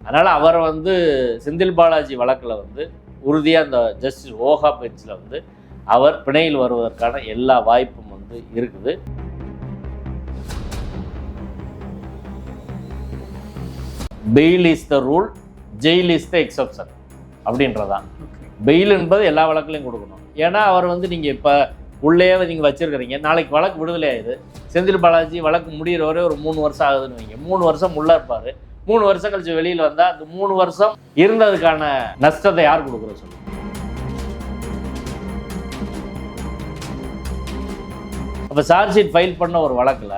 அதனால் அவர் வந்து செந்தில் பாலாஜி வழக்கில் வந்து உறுதியாக அந்த ஜஸ்டிஸ் ஓஹா பெஞ்சில் வந்து அவர் பிணையில் வருவதற்கான எல்லா வாய்ப்பும் வந்து இருக்குது. Bail is the rule jail is the exception அப்படின்றதான். பெயில் என்பது எல்லா வழக்குலையும் கொடுக்கணும். ஏன்னா அவர் வந்து நீங்கள் இப்போ உள்ளே நீங்கள் வச்சுருக்கிறீங்க நாளைக்கு வழக்கு விடுதலை ஆகுது செந்தில் பாலாஜி வழக்கு முடிகிற வரை ஒரு மூணு வருஷம் ஆகுதுன்னு வைங்க. மூணு வருஷம் உள்ளே இருப்பார். மூணு வருஷம் கழிச்சு வெளியில் வந்தால் அந்த மூணு வருஷம் இருந்ததுக்கான நஷ்டத்தை யார் கொடுக்குறோம் சொல்லுங்க அப்போ சார்ஜ் ஷீட் ஃபைல் பண்ண ஒரு வழக்கில்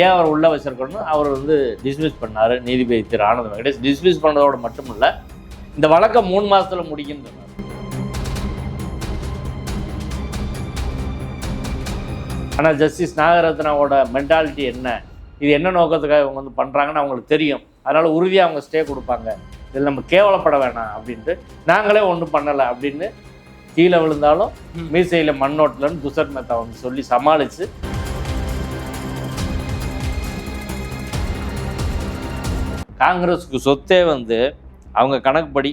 ஏன் அவர் உள்ளே வச்சிருக்கணும் அவர் வந்து டிஸ்மிஸ் பண்ணார் நீதிபதி திரு ஆனந்த் வெங்கடேஷ். டிஸ்மிஸ் பண்ணதோட மட்டும் இல்லை இந்த வழக்கை மூணு மாசத்துல முடிக்குன்னு ஆனால் ஜஸ்டிஸ் நாகரத்னாவோட மென்டாலிட்டி என்ன? இது என்ன நோக்கத்துக்காக இவங்க வந்து பண்ணுறாங்கன்னு அவங்களுக்கு தெரியும். அதனால் உறுதியாக அவங்க ஸ்டே கொடுப்பாங்க. இதில் நம்ம கேவலப்பட வேணாம் அப்படின்ட்டு நாங்களே ஒன்றும் பண்ணலை அப்படின்னு கீழே விழுந்தாலும் மீசையில் மண்ணோட்டலன்னு துஷர் மேத்தா வந்து சொல்லி சமாளித்து காங்கிரஸுக்கு சொத்தே வந்து அவங்க கணக்குப்படி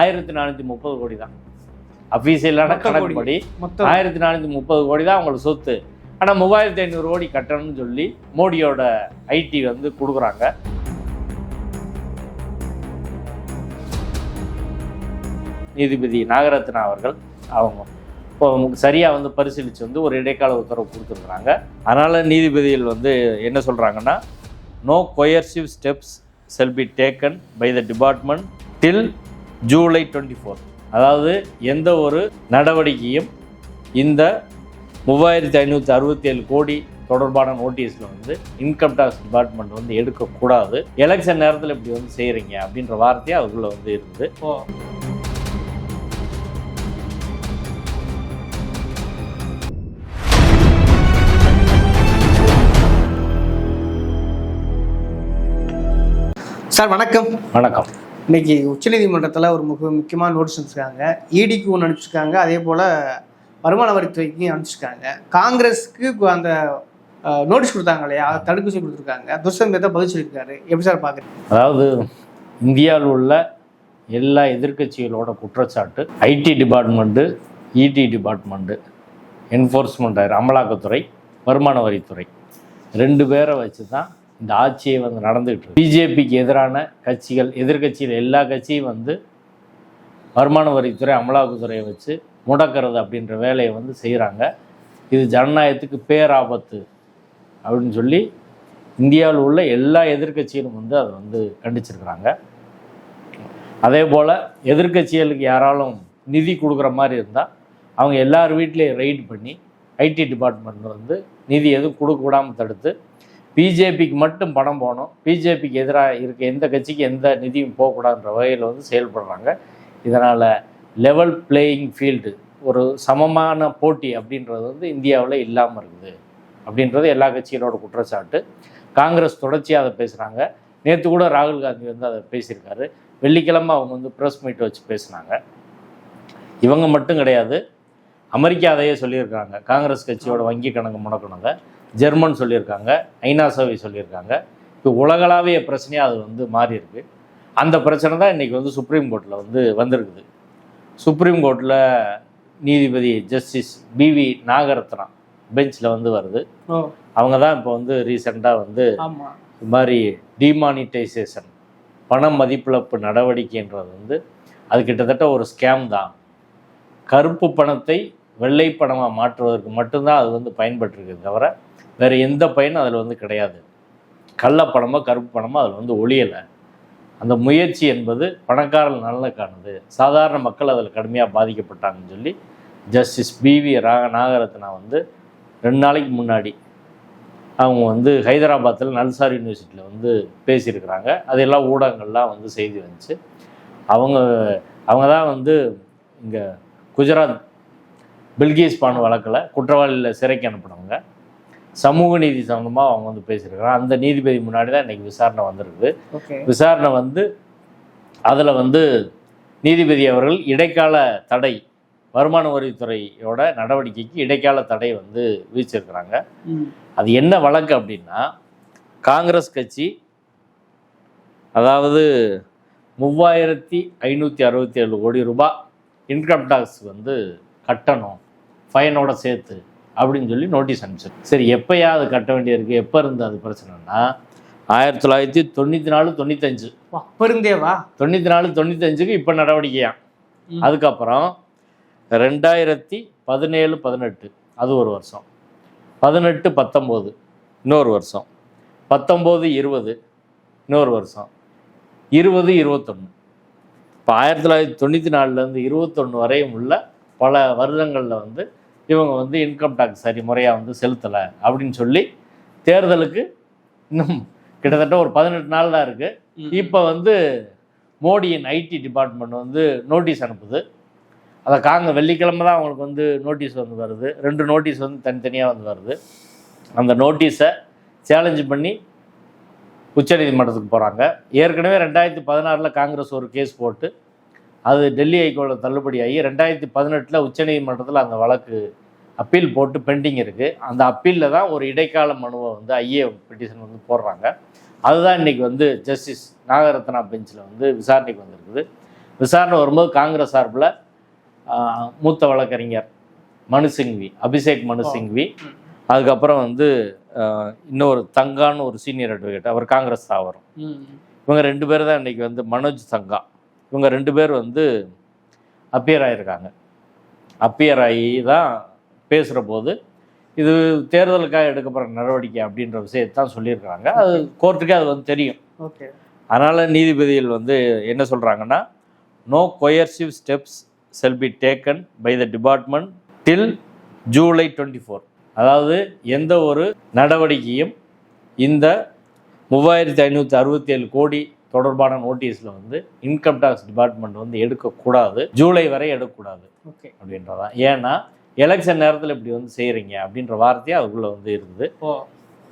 ஆயிரத்தி நானூற்றி முப்பது கோடி தான். அஃபீஷியலான. கணக்குப்படி ஆயிரத்தி நானூற்றி முப்பது கோடி தான் அவங்களுக்கு சொத்து. ஆனால் மூவாயிரத்தி ஐநூறு கோடி கட்டணும்னு சொல்லி மோடியோட ஐடி வந்து கொடுக்குறாங்க. நீதிபதி நாகரத்னா அவர்கள் அவங்க இப்போ சரியாக வந்து பரிசீலித்து வந்து ஒரு இடைக்கால உத்தரவு கொடுத்துருக்குறாங்க. அதனால் நீதிபதிகள் வந்து என்ன சொல்கிறாங்கன்னா no coercive steps shall be taken by the department till July twenty four அதாவது எந்த ஒரு நடவடிக்கையும் இந்த மூவாயிரத்தி ஐநூற்றி அறுபத்தி ஏழு கோடி தொடர்பான நோட்டீஸில் வந்து இன்கம் டேக்ஸ் டிபார்ட்மெண்ட் வந்து எடுக்கக்கூடாது. எலெக்ஷன் நேரத்தில் இப்படி வந்து செய்கிறீங்க அப்படின்ற வார்த்தையே அதுக்குள்ளே வந்து இருக்குது சார் வணக்கம். வணக்கம். இன்னைக்கு உச்சநீதிமன்றத்தில் ஒரு மிக முக்கியமான நோட்டீஸ் அனுப்பிச்சிருக்காங்க. இடிக்கு ஒன்று அனுப்பிச்சிருக்காங்க. அதே போல் வருமான வரித்துறைக்கு அனுப்பிச்சிருக்காங்க. காங்கிரஸுக்கு அந்த நோட்டீஸ் கொடுத்தாங்க இல்லையா? அதை தடுப்பூசி கொடுத்துருக்காங்க. துஷ்டன் மேத்தா பதில் சொல்லியிருக்காரு. எப்படி சார் பார்க்குறீங்க அதாவது இந்தியாவில் உள்ள எல்லா எதிர்க்கட்சிகளோட குற்றச்சாட்டு IT department ED department enforcement அமலாக்கத்துறை வருமான வரித்துறை ரெண்டு பேரை வச்சு தான் இந்த ஆட்சியை வந்து நடந்துகிட்டு பிஜேபிக்கு எதிரான கட்சிகள் எதிர்க்கட்சியில் எல்லா கட்சியும் வந்து வருமான வரித்துறை அமலாக்கத்துறையை வச்சு முடக்கிறது அப்படின்ற வேலையை வந்து செய்கிறாங்க இது ஜனநாயகத்துக்கு பேராபத்து அப்படின்னு சொல்லி இந்தியாவில் உள்ள எல்லா எதிர்க்கட்சிகளும் வந்து அதை வந்து கண்டிச்சிருக்கிறாங்க. அதே போல் எதிர்க்கட்சிகளுக்கு யாராலும் நிதி கொடுக்குற மாதிரி இருந்தால் அவங்க எல்லார் வீட்லேயும் ரெய்ட் பண்ணி ஐடி டிபார்ட்மெண்ட் வந்து நிதி எதுவும் கொடுக்க விடாமல் தடுத்து பிஜேபிக்கு மட்டும் பணம் போகணும். பிஜேபிக்கு எதிராக இருக்க எந்த கட்சிக்கு எந்த நிதியும் போகக்கூடாதுன்ற வகையில் வந்து செயல்படுறாங்க. இதனால் லெவல் பிளேயிங் ஃபீல்டு ஒரு சமமான போட்டி அப்படின்றது வந்து இந்தியாவில் இல்லாமல் இருக்குது. அப்படின்றது எல்லா கட்சிகளோட குற்றச்சாட்டு. காங்கிரஸ் தொடர்ச்சியாக அதை பேசுகிறாங்க நேற்று கூட ராகுல் காந்தி வந்து அதை பேசியிருக்காரு. வெள்ளிக்கிழமை அவங்க வந்து ப்ரெஸ் மீட் வச்சு பேசினாங்க. இவங்க மட்டும் கிடையாது. அமெரிக்கா அதையே சொல்லியிருக்காங்க. காங்கிரஸ் கட்சியோட வங்கி கணக்கு முடக்கணுங்க. ஜெர்மன் சொல்லியிருக்காங்க ஐநா சபை சொல்லியிருக்காங்க. இப்போ உலகளாவிய பிரச்சனையாக அது வந்து மாறி இருக்கு அந்த பிரச்சனை தான் இன்றைக்கி வந்து சுப்ரீம் கோர்ட்டில் வந்து வந்திருக்குது. சுப்ரீம் கோர்ட்டில் நீதிபதி ஜஸ்டிஸ் பிவி நாகரத்னா பெஞ்சில் வந்து வருது. அவங்க தான் இப்போ வந்து ரீசெண்டாக வந்து இது மாதிரி டிமானிட்டைசேஷன் பண மதிப்பிழப்பு நடவடிக்கைன்றது வந்து அது கிட்டத்தட்ட ஒரு ஸ்கேம் தான். கருப்பு பணத்தை வெள்ளை பணமாக மாற்றுவதற்கு மட்டும்தான் அது வந்து பயன்பட்டுருக்கு தவிர வேறு எந்த பயனும் அதில் வந்து கிடையாது. கள்ளப்பணமோ கருப்பு பணமோ அதில் வந்து ஒழியலை அந்த முயற்சி என்பது பணக்காரர்கள் நலனுக்கானது. சாதாரண மக்கள் அதில் கடுமையாக பாதிக்கப்பட்டாங்கன்னு சொல்லி ஜஸ்டிஸ் பிவி ராக நாகரத்னா வந்து ரெண்டு நாளைக்கு முன்னாடி அவங்க வந்து ஹைதராபாத்தில் நல்சார் யூனிவர்சிட்டியில் வந்து பேசியிருக்கிறாங்க. அதெல்லாம் ஊடகங்கள்லாம் வந்து செய்தி வந்துச்சு. அவங்க அவங்க தான் வந்து இங்கே குஜராத் பில்கிஸ் பானு வழக்கில் குற்றவாளியில் சிறைக்கு அனுப்பினவங்க. சமூக நீதி சம்மந்தமாக அவங்க வந்து பேசியிருக்கிறாங்க. அந்த நீதிபதி முன்னாடி தான் இன்றைக்கி விசாரணை வந்திருக்குது விசாரணை வந்து அதில் வந்து நீதிபதி அவர்கள் இடைக்கால தடை வருமான வரித்துறையோட நடவடிக்கைக்கு இடைக்கால தடை வந்து விதிச்சிருக்கிறாங்க. அது என்ன வழக்கு அப்படின்னா காங்கிரஸ் கட்சி அதாவது மூவாயிரத்தி ஐநூற்றி அறுபத்தி ஏழு கோடி ரூபாய் இன்கம் டேக்ஸ் வந்து கட்டணும் ஃபைனோட சேர்த்து. அப்படின்னு சொல்லி நோட்டீஸ் அனுப்பிச்சிருக்கு சரி எப்போயா அது கட்ட வேண்டியிருக்கு எப்போ இருந்து அது பிரச்சனைனா ஆயிரத்தி தொள்ளாயிரத்தி தொண்ணூற்றி நாலு தொண்ணூத்தஞ்சு. அப்ப இருந்தே வா. தொண்ணூற்றி நாலு தொண்ணூத்தஞ்சுக்கு இப்போ நடவடிக்கையா. அதுக்கப்புறம் ரெண்டாயிரத்தி பதினேழு பதினெட்டு அது ஒரு வருஷம். பதினெட்டு பத்தொம்போது இன்னொரு வருஷம். பத்தொம்போது இருபது இன்னொரு வருஷம். இருபது இருபத்தொன்று இப்போ ஆயிரத்தி தொள்ளாயிரத்தி தொண்ணூற்றி நாலுலேருந்து இருபத்தொன்று வரையும் உள்ள பல வருடங்களில் வந்து இவங்க வந்து இன்கம் டேக்ஸ் சரி முறையாக வந்து செலுத்தலை அப்படின்னு சொல்லி தேர்தலுக்கு இன்னும் கிட்டத்தட்ட ஒரு பதினெட்டு நாள் தான் இருக்குது இப்போ வந்து மோடியின் ஐடி டிபார்ட்மெண்ட் வந்து நோட்டீஸ் அனுப்புது. அதை காங்க வெள்ளிக்கிழமை தான் அவங்களுக்கு வந்து நோட்டீஸ் வந்து வருது. ரெண்டு நோட்டீஸ் வந்து தனித்தனியாக வந்து வருது. அந்த நோட்டீஸை சேலஞ்சு பண்ணி உச்சநீதிமன்றத்துக்கு போகிறாங்க ஏற்கனவே ரெண்டாயிரத்தி பதினாறில் காங்கிரஸ் ஒரு கேஸ் போட்டு அது டெல்லி ஹைகோர்ட்டில் தள்ளுபடியாகி ரெண்டாயிரத்தி பதினெட்டில் உச்சநீதிமன்றத்தில் அந்த வழக்கு அப்பீல் போட்டு பெண்டிங் இருக்குது அந்த அப்பீலில் தான் ஒரு இடைக்கால மனுவை வந்து ஐஏ பெட்டிஷன் வந்து போடுறாங்க. அதுதான் இன்றைக்கி வந்து ஜஸ்டிஸ் நாகரத்னா பெஞ்சில் வந்து விசாரணைக்கு வந்திருக்குது. விசாரணை வரும்போது காங்கிரஸ் சார்பில் மூத்த வழக்கறிஞர் மனு சிங்வி அபிஷேக் மனு சிங்வி அதுக்கப்புறம் வந்து இன்னொரு தங்கான்னு ஒரு சீனியர் அட்வொகேட் அவர் காங்கிரஸ் தான் வரும் இவங்க ரெண்டு பேர் தான் இன்றைக்கி வந்து மனோஜ் தங்கா. இவங்க ரெண்டு பேர் வந்து அப்பியர் ஆகியிருக்காங்க அப்பியர் ஆகி தான் பேசுகிற போது இது தேர்தலுக்காக எடுக்கப்படுற நடவடிக்கை அப்படின்ற விஷயத்தை தான் சொல்லியிருக்காங்க அது கோர்ட்டுக்கே அது வந்து தெரியும். ஓகே அதனால் நீதிபதிகள் வந்து என்ன சொல்கிறாங்கன்னா no coercive steps shall be taken by the department till July twenty four அதாவது எந்த ஒரு நடவடிக்கையும் இந்த மூவாயிரத்தி ஐநூற்றி அறுபத்தி ஏழு கோடி தொடர்பான நோட்டீஸில் வந்து இன்கம் டேக்ஸ் டிபார்ட்மெண்ட் வந்து எடுக்கக்கூடாது. ஜூலை வரை எடுக்கக்கூடாது ஓகே. அப்படின்றதான் ஏன்னா எலெக்ஷன் நேரத்தில் இப்படி வந்து செய்கிறீங்க அப்படின்ற வார்த்தையே அதுக்குள்ளே வந்து இருக்குது. ஓ.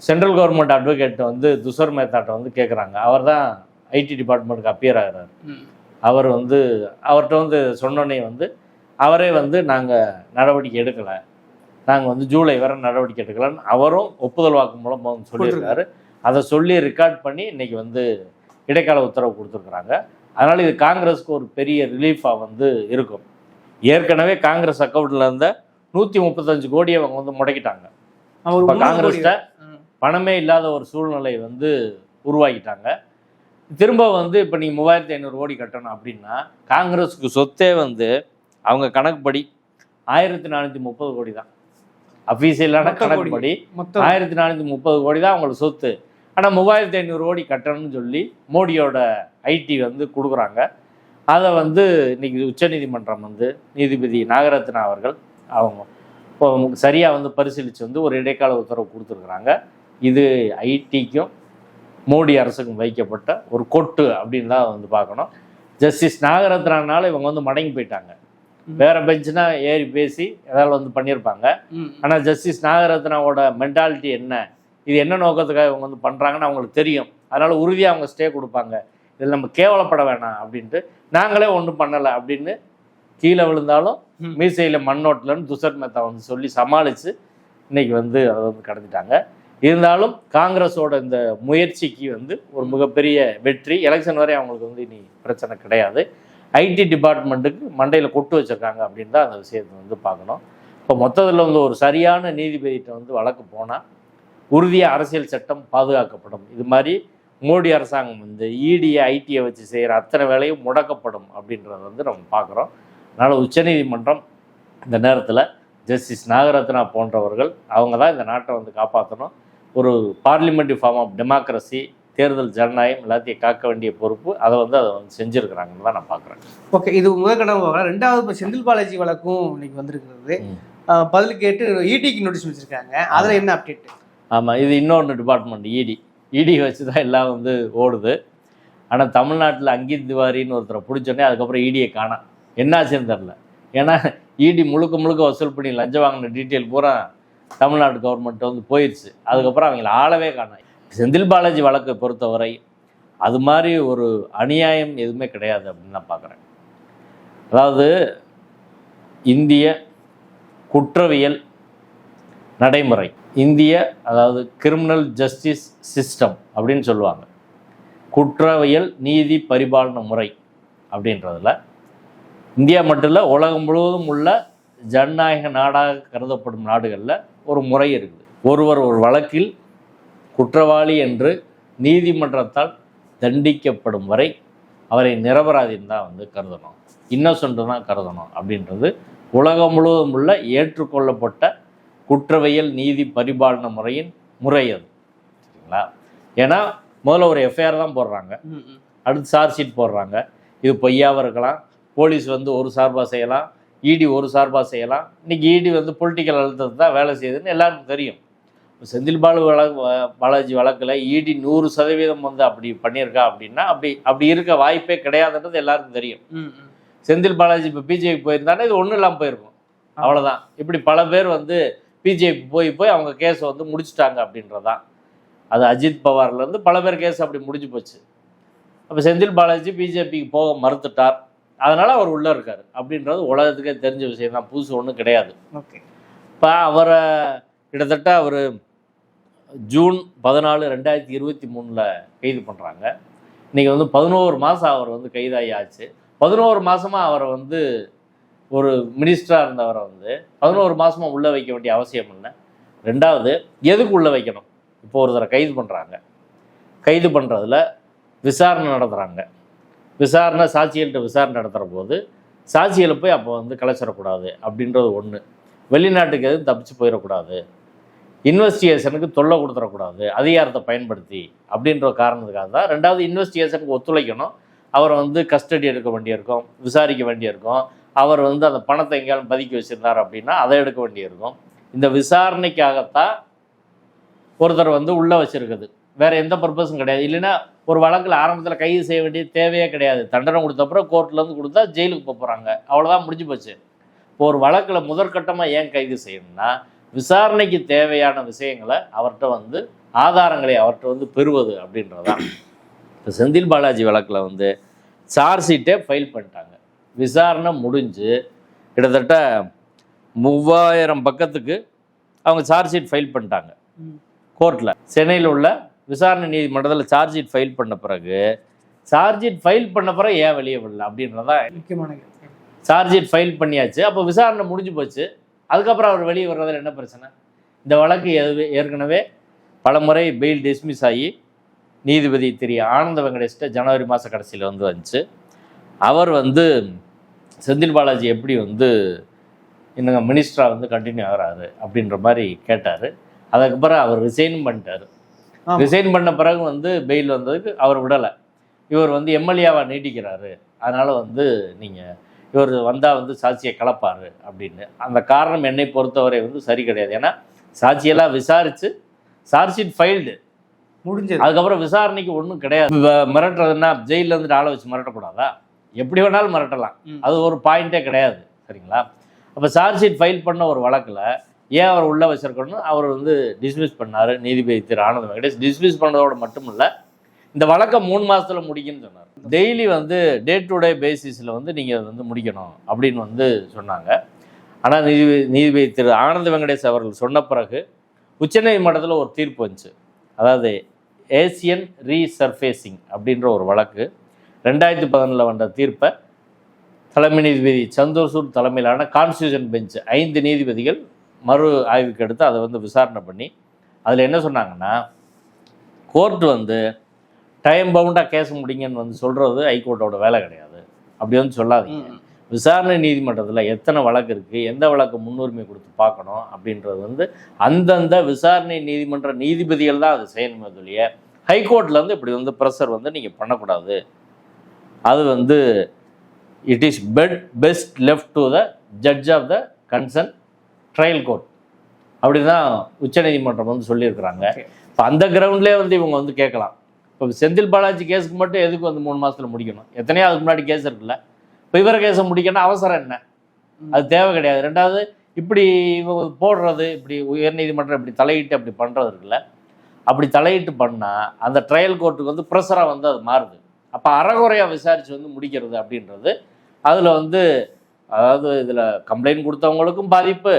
சென்ட்ரல் கவர்மெண்ட் அட்வொகேட் வந்து துஷர் மேத்தாட்ட வந்து கேட்குறாங்க அவர் தான் ஐடி டிபார்ட்மெண்ட்டுக்கு அப்பியர் ஆகிறார். அவர் வந்து அவர்கிட்ட வந்து சொன்னோன்னே வந்து அவரே வந்து நாங்கள் நடவடிக்கை எடுக்கலை. நாங்கள் வந்து ஜூலை வரை நடவடிக்கை எடுக்கலைன்னு அவரும் ஒப்புதல் வாக்கு மூலம் சொல்லியிருக்காரு. அதை சொல்லி ரெக்கார்ட் பண்ணி இன்னைக்கு வந்து இடைக்கால உத்தரவு கொடுத்துருக்குறாங்க. அதனால் இது காங்கிரஸுக்கு ஒரு பெரிய ரிலீஃபாக வந்து இருக்கும். ஏற்கனவே காங்கிரஸ் அக்கௌண்ட்டில் இருந்த நூற்றி முப்பத்தஞ்சு கோடியை அவங்க வந்து முடக்கிட்டாங்க. இப்போ ம். பணமே இல்லாத ஒரு சூழ்நிலை வந்து உருவாக்கிட்டாங்க. திரும்ப வந்து இப்போ நீ மூவாயிரத்தி ஐநூறு கோடி கட்டணும் அப்படின்னா காங்கிரஸுக்கு சொத்தே வந்து அவங்க கணக்குப்படி ஆயிரத்தி நானூற்றி முப்பது கோடி தான். அஃபீஷியலான. கணக்குப்படி ஆயிரத்தி நானூற்றி முப்பது கோடி தான் அவங்களுக்கு சொத்து. ஆனால் மூவாயிரத்தி ஐநூறு கோடி கட்டணும்னு சொல்லி மோடியோட ஐடி வந்து கொடுக்குறாங்க. அதை வந்து இன்னைக்கு உச்சநீதிமன்றம் வந்து நீதிபதி நாகரத்னா அவர்கள் அவங்க இப்போ சரியாக வந்து பரிசீலித்து வந்து ஒரு இடைக்கால உத்தரவு கொடுத்துருக்குறாங்க. இது ஐடிக்கும் மோடி அரசுக்கும் வைக்கப்பட்ட ஒரு கொட்டு அப்படின்னு தான் வந்து பார்க்கணும். ஜஸ்டிஸ் நாகரத்னானால இவங்க வந்து மடங்கி போயிட்டாங்க. வேற பெஞ்சுனா ஏறி பேசி ஏதாவது வந்து பண்ணியிருப்பாங்க. ஆனால் ஜஸ்டிஸ் நாகரத்னாவோட மென்டாலிட்டி என்ன? இது என்ன நோக்கத்துக்காக இவங்க வந்து பண்ணுறாங்கன்னு அவங்களுக்கு தெரியும். அதனால உறுதியாக அவங்க ஸ்டே கொடுப்பாங்க. இதில் நம்ம கேவலப்பட வேணாம் அப்படின்ட்டு நாங்களே ஒன்றும் பண்ணலை அப்படின்னு கீழே விழுந்தாலும். மீசையில் மண்ணோட்டலன்னு துஷர் மேத்தா வந்து சொல்லி சமாளித்து இன்னைக்கு வந்து அதை வந்து கடத்திட்டாங்க. இருந்தாலும் காங்கிரஸோட இந்த முயற்சிக்கு வந்து ஒரு மிகப்பெரிய வெற்றி. எலெக்ஷன் வரை அவங்களுக்கு வந்து இனி பிரச்சனை கிடையாது. ஐடி டிபார்ட்மெண்ட்டுக்கு மண்டையில் கொட்டு வச்சிருக்காங்க அப்படின்னு தான் அந்த விஷயத்தை வந்து பார்க்கணும். இப்போ மொத்தத்தில் வந்து ஒரு சரியான நீதிபதிகிட்ட வந்து வழக்கு போனால் உறுதியாக அரசியல் சட்டம் பாதுகாக்கப்படும். இது மாதிரி மோடி அரசாங்கம் வந்து இடியை ஐடியை வச்சு செய்கிற அத்தனை வேலையும் முடக்கப்படும் அப்படின்றத வந்து நம்ம பார்க்குறோம். அதனால் உச்சநீதிமன்றம் இந்த நேரத்தில் ஜஸ்டிஸ் நாகரத்னா போன்றவர்கள் அவங்க தான் இந்த நாட்டை வந்து காப்பாற்றணும் ஒரு பார்லிமெண்ட்ரி ஃபார்ம் ஆஃப் டெமோக்ரஸி தேர்தல் ஜனநாயகம் எல்லாத்தையும் காக்க வேண்டிய பொறுப்பு அதை வந்து அதை வந்து செஞ்சுருக்கிறாங்கன்னு தான் நான் பார்க்குறேன். ஓகே இது முதற்கடவு வழக்கு. ரெண்டாவது இப்போ செந்தில் பாலாஜி வழக்கும் இன்னைக்கு வந்திருக்கிறது. பதில் கேட்டு இடிக்கு நோட்டீஸ் வச்சிருக்காங்க. அதுல என்ன அப்டேட் ஆமாம் இது இன்னொன்று டிபார்ட்மெண்ட் இடி இடி வச்சு தான் எல்லாம் வந்து ஓடுது. ஆனால் தமிழ்நாட்டில் அங்கித் திவாரின்னு ஒருத்தரை பிடிச்சோன்னே அதுக்கப்புறம் இடியை காணாம் என்னாச்சுன்னு தெரில ஏன்னா இடி முழுக்க முழுக்க வசூல் பண்ணி லஞ்சம் வாங்கின டீட்டெயில் பூரா தமிழ்நாடு கவர்மெண்ட் வந்து போயிடுச்சு அதுக்கப்புறம் அவங்கள ஆளவே காணும் செந்தில் பாலாஜி வழக்கை பொறுத்தவரை அது மாதிரி ஒரு அநியாயம் எதுவுமே கிடையாது அப்படின்னு நான் பார்க்குறேன். அதாவது இந்திய குற்றவியல் நடைமுறை. இந்திய அதாவது கிரிமினல் ஜஸ்டிஸ் சிஸ்டம் அப்படின்னு சொல்லுவாங்க. குற்றவியல் நீதி பரிபாலன முறை அப்படின்றதில். இந்தியா மட்டும் இல்லை உலகம் முழுவதும் உள்ள ஜனநாயக நாடாக கருதப்படும் நாடுகளில் ஒரு முறை இருக்குது. ஒருவர் ஒரு வழக்கில் குற்றவாளி என்று நீதிமன்றத்தால் தண்டிக்கப்படும் வரை அவரை நிரபராதின்னு தான் வந்து கருதணும். இன்னசென்ட் தான் கருதணும் அப்படின்றது உலகம் முழுவதும் உள்ள ஏற்றுக்கொள்ளப்பட்ட குற்றவியல் நீதி பரிபாலன முறையின் முறை அது. சரிங்களா? ஏன்னா முதல்ல ஒரு எஃப்ஐஆர் தான் போடுறாங்க. அடுத்து சார்ஜ் ஷீட் போடுறாங்க. இது பொய்யாவும் இருக்கலாம். போலீஸ் வந்து ஒரு சார்பாக செய்யலாம். இடி ஒரு சார்பாக செய்யலாம். இன்னைக்கு இடி வந்து பொலிட்டிக்கல் அழுத்தத்தை தான் வேலை செய்யுதுன்னு எல்லாருக்கும் தெரியும். செந்தில் பாலு வழக்கு பாலாஜி வழக்கில் இடி நூறு சதவீதம் வந்து அப்படி பண்ணியிருக்கா அப்படின்னா அப்படி அப்படி இருக்க வாய்ப்பே கிடையாதுன்றது எல்லாருக்கும் தெரியும். செந்தில் பாலாஜி இப்போ பிஜேபி போயிருந்தானே இது ஒன்றும் இல்லாமல் போயிருக்கும். அவ்வளோதான் இப்படி பல பேர் வந்து பிஜேபி போய் போய் அவங்க கேஸை வந்து முடிச்சிட்டாங்க அப்படின்றதான். அது அஜித் பவார்லேருந்து பல பேர் கேஸ் அப்படி முடிஞ்சு போச்சு. அப்போ செந்தில் பாலாஜி பிஜேபிக்கு போக மறுத்துட்டார். அதனால் அவர் உள்ளே இருக்கார். அப்படின்றது உலகத்துக்கே தெரிஞ்ச விஷயம் தான். புதுசு ஒன்றும் கிடையாது. ஓகே. இப்போ அவரை கிட்டத்தட்ட அவர் ஜூன் பதினாலு ரெண்டாயிரத்தி இருபத்தி மூணில் கைது பண்ணுறாங்க இன்றைக்கி வந்து பதினோரு மாதம் அவர் வந்து கைதாகி ஆச்சு. பதினோரு மாதமாக அவரை வந்து ஒரு மினிஸ்டராக இருந்தவரை வந்து பதினோரு மாதமாக உள்ளே வைக்க வேண்டிய அவசியம் இல்லை. ரெண்டாவது எதுக்கு உள்ளே வைக்கணும்? இப்போ ஒருத்தரை கைது பண்ணுறாங்க கைது பண்ணுறதுல விசாரணை நடத்துகிறாங்க விசாரணை சாட்சிகள்கிட்ட விசாரணை நடத்துகிற போது சாட்சிகளை போய் அப்போ வந்து கலைச்சிடக்கூடாது அப்படின்றது ஒன்று வெளிநாட்டுக்கு எதுவும் தப்பிச்சு போயிடக்கூடாது. இன்வெஸ்டிகேஷனுக்கு தொல்லை கொடுத்துடக்கூடாது. அதிகாரத்தை பயன்படுத்தி அப்படின்ற காரணத்துக்காக தான். ரெண்டாவது இன்வெஸ்டிகேஷனுக்கு ஒத்துழைக்கணும். அவரை வந்து கஸ்டடி எடுக்க வேண்டியிருக்கும் விசாரிக்க வேண்டியிருக்கும். அவர் வந்து அந்த பணத்தை எங்கேயாலும் பதுக்கி வச்சிருந்தார் அப்படின்னா அதை எடுக்க வேண்டியிருக்கும். இந்த விசாரணைக்காகத்தான் ஒருத்தர் வந்து உள்ளே வச்சுருக்குது. வேறு எந்த பர்பஸும் கிடையாது. இல்லைன்னா ஒரு வழக்கில் ஆரம்பத்தில் கைது செய்ய வேண்டிய தேவையே கிடையாது. தண்டனை கொடுத்த அப்புறம் கோர்ட்லேருந்து கொடுத்தா ஜெயிலுக்கு போக போகிறாங்க அவ்வளோதான் முடிஞ்சு போச்சு. இப்போ ஒரு வழக்கில் முதற்கட்டமாக ஏன் கைது செய்யணும்னா விசாரணைக்கு தேவையான விஷயங்களை அவர்கிட்ட வந்து ஆதாரங்களை அவர்கிட்ட வந்து பெறுவது அப்படின்றதான் இப்போ செந்தில் பாலாஜி வழக்கில் வந்து சார்ஜ் ஷீட்டே ஃபைல் பண்ணிட்டாங்க. விசாரணை முடிஞ்சு கிட்டத்தட்ட மூவாயிரம் பக்கத்துக்கு அவங்க சார்ஜ் ஷீட் ஃபைல் பண்ணிட்டாங்க. கோர்ட்டில் சென்னையில் உள்ள விசாரணை நீதிமன்றத்தில் சார்ஜ் ஷீட் ஃபைல் பண்ண பிறகு சார்ஜ் ஷீட் ஃபைல் பண்ண பிறகு ஏன் வெளியே விடல அப்படின்றதான் முக்கியமான. சார்ஜ் ஷீட் ஃபைல் பண்ணியாச்சு. அப்போ விசாரணை முடிஞ்சு போச்சு. அதுக்கப்புறம் அவர் வெளியே வர்றதுல என்ன பிரச்சனை? இந்த வழக்கு எது- ஏற்கனவே பலமுறை பெயில் டிஸ்மிஸ் ஆகி நீதிபதி திரு. ஆனந்த வெங்கடேஷ்ட ஜனவரி மாத கடைசியில் வந்து வந்துச்சு. அவர் வந்து செந்தில் பாலாஜி எப்படி வந்து இன்னுங்க மினிஸ்டராக வந்து கண்டினியூ ஆகிறாரு அப்படின்ற மாதிரி கேட்டார். அதுக்கப்புறம் அவர் ரிசைனும் பண்ணிட்டார். ரிசைன் பண்ண பிறகு வந்து பெயில் வந்ததுக்கு அவர் விடலை. இவர் வந்து எம்எல்ஏவாக நீட்டிக்கிறாரு அதனால் வந்து நீங்கள் இவர் வந்தால் வந்து சாட்சியை கலப்பார் அப்படின்னு. அந்த காரணம் என்னை பொறுத்தவரை வந்து சரி கிடையாது. ஏன்னா சாட்சியெல்லாம் விசாரித்து சார்ஜ் ஷீட் ஃபைல்டு முடிஞ்சது. அதுக்கப்புறம் விசாரணைக்கு ஒன்றும் கிடையாது. மிரட்டுறதுன்னா ஜெயிலில் இருந்து ஆளை வச்சு மிரட்டக்கூடாதா? எப்படி வேணாலும் மிரட்டலாம். அது ஒரு பாயிண்ட்டே கிடையாது சரிங்களா? அப்போ சார்ஜ் ஷீட் ஃபைல் பண்ண ஒரு வழக்கில் ஏன் அவர் உள்ளே வச்சிருக்கணும் அவர் வந்து டிஸ்மிஸ் பண்ணார் நீதிபதி திரு ஆனந்த வெங்கடேஷ். டிஸ்மிஸ் பண்ணதோட மட்டும் இல்லை இந்த வழக்கை மூணு மாசத்துல முடிக்குன்னு சொன்னார். டெய்லி வந்து டே டு டே பேசிஸில் வந்து நீங்கள் வந்து முடிக்கணும் அப்படின்னு வந்து சொன்னாங்க. ஆனால் நீதிபதி நீதிபதி திரு ஆனந்த வெங்கடேஷ் அவர்கள் சொன்ன பிறகு உச்சநீதிமன்றத்தில் ஒரு தீர்ப்பு வந்துச்சு. அதாவது ஏசியன் ரீசர்ஃபேசிங் அப்படின்ற ஒரு வழக்கு. ரெண்டாயிரத்தி பதினொன்றில் வந்த தீர்ப்பை தலைமை நீதிபதி சந்தோர்சூர் தலைமையிலான கான்ஸ்டியூஷன் பெஞ்ச் ஐந்து நீதிபதிகள் மறு ஆய்வுக்கு எடுத்து அதை வந்து விசாரணை பண்ணி அதில் என்ன சொன்னாங்கன்னா கோர்ட் வந்து டைம் பவுண்டாக கேஸ் முடிங்கன்னு வந்து சொல்கிறது ஹைகோர்ட்டோட வேலை கிடையாது. அப்படி வந்து சொல்லாதீங்க. விசாரணை நீதிமன்றத்தில் எத்தனை வழக்கு இருக்குது எந்த வழக்கு முன்னுரிமை கொடுத்து பார்க்கணும் அப்படின்றது வந்து அந்தந்த விசாரணை நீதிமன்ற நீதிபதிகள் தான் அது செய்யணுமே சொல்லிய ஹைகோர்ட்லேருந்து இப்படி வந்து ப்ரெஷர் வந்து நீங்கள் பண்ணக்கூடாது. அது வந்து it is bet best left to the judge of the concern trial court அப்படி தான் உச்சநீதிமன்றம் வந்து சொல்லியிருக்கிறாங்க. இப்போ அந்த கிரவுண்ட்லேயே வந்து இவங்க வந்து கேட்கலாம். இப்போ செந்தில் பாலாஜி கேஸுக்கு மட்டும் எதுக்கு வந்து மூணு மாசத்துல முடிக்கணும்? எத்தனையோ அதுக்கு முன்னாடி கேஸ் இருக்குல்ல. இப்போ இவர கேஸை முடிக்கணும் அவசரம் என்ன? அது தேவை கிடையாது. ரெண்டாவது இப்படி இவங்க போடுறது இப்படி உயர்நீதிமன்றம் இப்படி தலையிட்டு அப்படி பண்ணுறது இருக்குல்ல. அப்படி தலையிட்டு பண்ணால் அந்த ட்ரையல் கோர்ட்டுக்கு வந்து ப்ரெஷராக வந்து அது மாறுது. அப்போ அறகுறையாக விசாரித்து வந்து முடிக்கிறது அப்படின்றது. அதில் வந்து அதாவது இதில் கம்ப்ளைண்ட் கொடுத்தவங்களுக்கும் பாதிப்பு.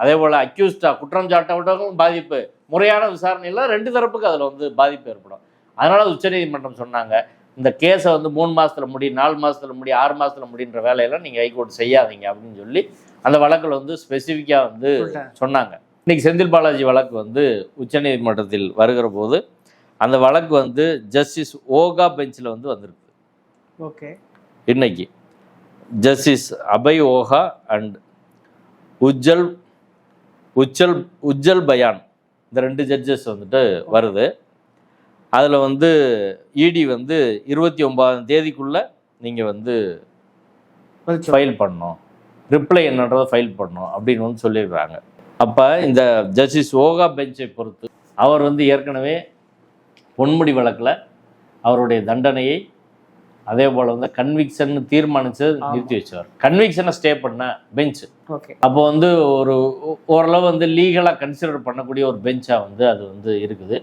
அதே போல் அக்யூஸ்டா குற்றம் சாட்டப்பட்டவங்களுக்கும் பாதிப்பு. முறையான விசாரணையில் ரெண்டு தரப்புக்கு அதில் வந்து பாதிப்பு ஏற்படும். அதனால உச்சநீதிமன்றம் சொன்னாங்க இந்த கேஸை வந்து மூணு மாசத்துல முடி நாலு மாசத்துல முடி ஆறு மாசத்துல முடின்ற வேலையெல்லாம் நீங்கள் ஹைகோர்ட் செய்யாதீங்க அப்படின்னு சொல்லி அந்த வழக்கில் வந்து ஸ்பெசிஃபிக்காக வந்து. சொன்னாங்க. இன்னைக்கு செந்தில் பாலாஜி வழக்கு வந்து உச்சநீதிமன்றத்தில் வருகிற போது அந்த வழக்கு வந்து ஜஸ்டிஸ் ஓகா பெஞ்சில் வந்து வந்திருக்கு. ஓகே. இன்னைக்கு. Justice Abhay Oka and Ujjal Ujjal Ujjal Bhuyan. இந்த ரெண்டு ஜட்ஜஸ் வந்துட்டு வருது. அதில் வந்து இடி வந்து இருபத்தி ஒன்பதாம் தேதிக்குள்ளே நீங்கள் வந்து ஃபைல் பண்ணணும். ரிப்ளை என்னன்றதை ஃபைல் பண்ணணும் அப்படின்னு வந்து சொல்லியிருக்காங்க அப்போ இந்த ஜஸ்டிஸ் ஓகா பெஞ்சை பொறுத்து அவர் வந்து ஏற்கனவே பொன்முடி வழக்கில் அவருடைய தண்டனையை அதே போல் வந்து கன்விக்ஷன் தீர்மானிச்சது ஆமா. நிறுத்தி வச்சார் கன்விக்ஷனை ஸ்டே பண்ண பெஞ்ச் அப்போ வந்து ஒரு ஓரளவு வந்து லீகலாக கன்சிடர் பண்ணக்கூடிய ஒரு பெஞ்சாக வந்து அது வந்து இருக்குது.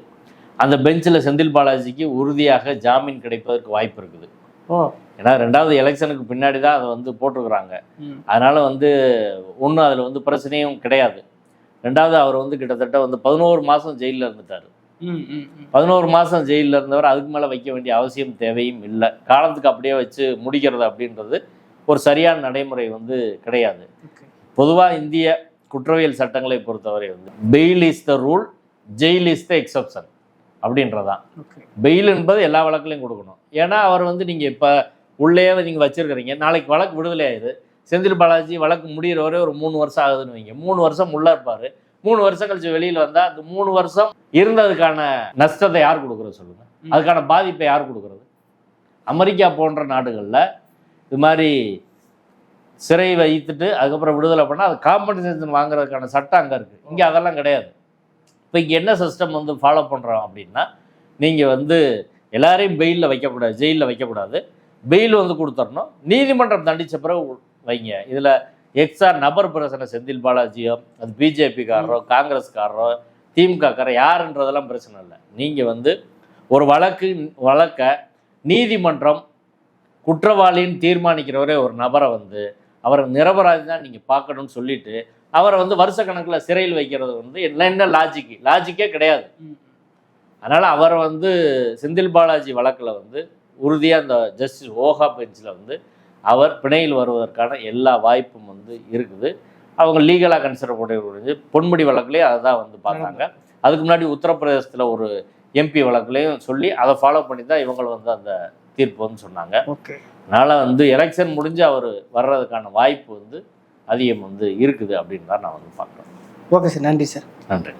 அந்த பெஞ்சில் செந்தில் பாலாஜிக்கு உறுதியாக ஜாமீன் கிடைப்பதற்கு வாய்ப்பு இருக்குது. ஏன்னா ரெண்டாவது எலெக்ஷனுக்கு பின்னாடி தான் அதை வந்து போட்டிருக்கிறாங்க. அதனால் வந்து ஒன்றும் அதில் வந்து பிரச்சனையும் கிடையாது. ரெண்டாவது அவர் வந்து கிட்டத்தட்ட வந்து பதினோரு மாதம் ஜெயிலில் இருந்துட்டார். பதினோரு மாதம் ஜெயிலில் இருந்தவர் அதுக்கு மேலே வைக்க வேண்டிய அவசியம் தேவையும் இல்லை. காலத்துக்கு அப்படியே வச்சு முடிக்கிறது அப்படின்றது ஒரு சரியான நடைமுறை வந்து கிடையாது. பொதுவாக இந்திய குற்றவியல் சட்டங்களை பொறுத்தவரை வந்து bail is the rule jail is the exception அப்படின்றதான். பெயில் என்பது எல்லா வழக்குலையும் கொடுக்கணும். ஏன்னா அவர் வந்து நீங்கள் இப்போ உள்ளே நீங்கள் வச்சிருக்கிறீங்க. நாளைக்கு வழக்கு விடுதலை ஆயிடுது செந்தில் பாலாஜி வழக்கு முடியிற வரை ஒரு மூணு வருஷம் ஆகுதுன்னு வைங்க. மூணு வருஷம் உள்ள இருப்பார். மூணு வருஷம் கழிச்சு வெளியில் வந்தால் அந்த மூணு வருஷம் இருந்ததுக்கான நஷ்டத்தை யார் கொடுக்குறது சொல்லுங்க. அதுக்கான பாதிப்பை யார் கொடுக்குறது? அமெரிக்கா போன்ற நாடுகளில் இது மாதிரி சிறை வைத்துட்டு அதுக்கப்புறம் விடுதலை பண்ணால் அது காம்பன்சேஷன் வாங்குறதுக்கான சட்டம் அங்கே இருக்குது இங்கே அதெல்லாம் கிடையாது. இப்போ இங்கே என்ன சிஸ்டம் வந்து ஃபாலோ பண்ணுறோம் அப்படின்னா நீங்கள் வந்து எல்லாரையும் பெயிலில் வைக்கக்கூடாது ஜெயிலில் வைக்கக்கூடாது. பெயில் வந்து கொடுத்துடணும். நீதிமன்றம் தண்டிச்ச பிறகு வைங்க. இதில் எக்ஸ்ஆர் நபர் பிரச்சனை செந்தில் பாலாஜியோ அது பிஜேபிக்காரரோ காங்கிரஸ்காரரோ திமுகக்காரோ யாருன்றதெல்லாம் பிரச்சனை இல்லை. நீங்கள் வந்து ஒரு வழக்கு வழக்கை நீதிமன்றம் குற்றவாளின்னு தீர்மானிக்கிறவரே ஒரு நபரை வந்து அவரை நிரபராதி தான் நீங்கள் பார்க்கணும்னு சொல்லிட்டு அவரை வந்து வருஷக்கணக்கில் சிறையில் வைக்கிறது வந்து என்ன என்ன லாஜிக்கு லாஜிக்கே கிடையாது. அதனால் அவரை வந்து செந்தில் பாலாஜி வழக்கில் வந்து உறுதியாக அந்த ஜஸ்டிஸ் ஓஹா பெஞ்சில் வந்து அவர் பிணையில் வருவதற்கான எல்லா வாய்ப்பும் வந்து இருக்குது. அவங்க லீகலாக கன்சிடர் பண்ணி பொன்முடி வழக்குலேயே அதை தான் வந்து பார்த்தாங்க. அதுக்கு முன்னாடி உத்தரப்பிரதேசத்தில் ஒரு எம்பி வழக்குலையும் சொல்லி அதை ஃபாலோ பண்ணி தான் இவங்க வந்து அந்த தீர்ப்பு வந்து சொன்னாங்க. அதனால் வந்து எலெக்ஷன் முடிஞ்சு அவர் வர்றதுக்கான வாய்ப்பு வந்து அதிகம் வந்து இருக்குது அப்படின்னு தான் நான் வந்து பார்க்குறேன். ஓகே சார் நன்றி சார். நன்றி.